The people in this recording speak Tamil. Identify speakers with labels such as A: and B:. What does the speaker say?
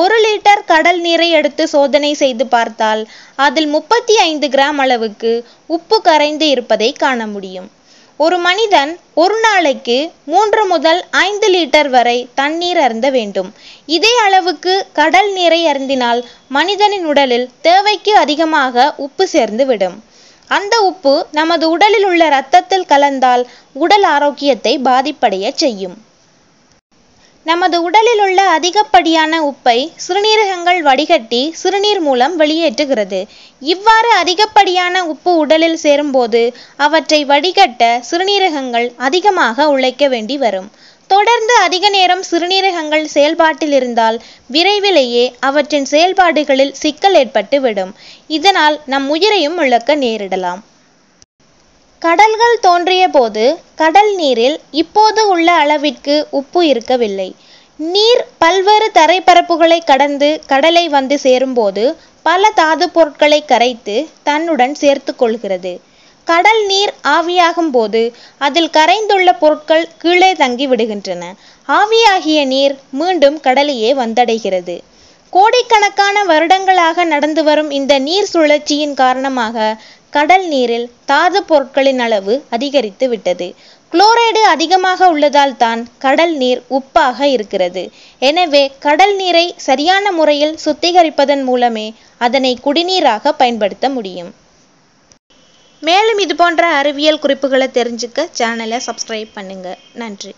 A: ஒரு லிட்டர் கடல் நீரை எடுத்து சோதனை செய்து பார்த்தால் அதில் முப்பத்தி ஐந்து கிராம் அளவுக்கு உப்பு கரைந்து இருப்பதை காண முடியும். ஒரு மனிதன் ஒரு நாளைக்கு மூன்று முதல் ஐந்து லிட்டர் வரை தண்ணீர் அருந்த வேண்டும். இதே அளவுக்கு கடல் நீரை அருந்தினால் மனிதனின் உடலில் தேவைக்கு அதிகமாக உப்பு சேர்ந்து விடும் அந்த உப்பு நமது உடலில் உள்ள இரத்தத்தில் கலந்தால் உடல் ஆரோக்கியத்தை பாதிப்படைய செய்யும். நமது உடலில் உள்ள அதிகப்படியான உப்பை சிறுநீரகங்கள் வடிகட்டி சிறுநீர் மூலம் வெளியேற்றுகிறது. இவ்வாறு அதிகப்படியான உப்பு உடலில் சேரும்போது அவற்றை வடிகட்ட சிறுநீரகங்கள் அதிகமாக உழைக்க வேண்டி வரும். தொடர்ந்து அதிக நேரம் சிறுநீரகங்கள் செயல்பாட்டில் இருந்தால் விரைவிலேயே அவற்றின் செயல்பாடுகளில் சிக்கல் ஏற்பட்டு விடும் இதனால் நம் உயிரையும் இழக்க நேரிடலாம். கடல்கள் தோன்றிய போது கடல் நீரில் இப்போது உள்ள அளவிற்கு உப்பு இருக்கவில்லை. நீர் பல்வேறு தரைப்பரப்புகளை கடந்து கடலை வந்து சேரும்போது பல தாது பொருட்களை கரைத்து தன்னுடன் சேர்த்து கொள்கிறது. கடல் நீர் ஆவியாகும் போது அதில் கரைந்துள்ள பொருட்கள் கீழே தங்கி விடுகின்றன. ஆவியாகிய நீர் மீண்டும் கடலையே வந்தடைகிறது. கோடிக்கணக்கான வருடங்களாக நடந்து வரும் இந்த நீர் சுழற்சியின் காரணமாக கடல் நீரில் தாது பொருட்களின் அளவு அதிகரித்து விட்டது. குளோரைடு அதிகமாக உள்ளதால் தான் கடல் நீர் உப்பாக இருக்கிறது. எனவே கடல் நீரை சரியான முறையில் சுத்திகரிப்பதன் மூலமே அதனை குடிநீராக பயன்படுத்த முடியும். மேலும் இது போன்ற அறிவியல் குறிப்புகளை தெரிஞ்சுக்க சேனலை சப்ஸ்கிரைப் பண்ணுங்க. நன்றி.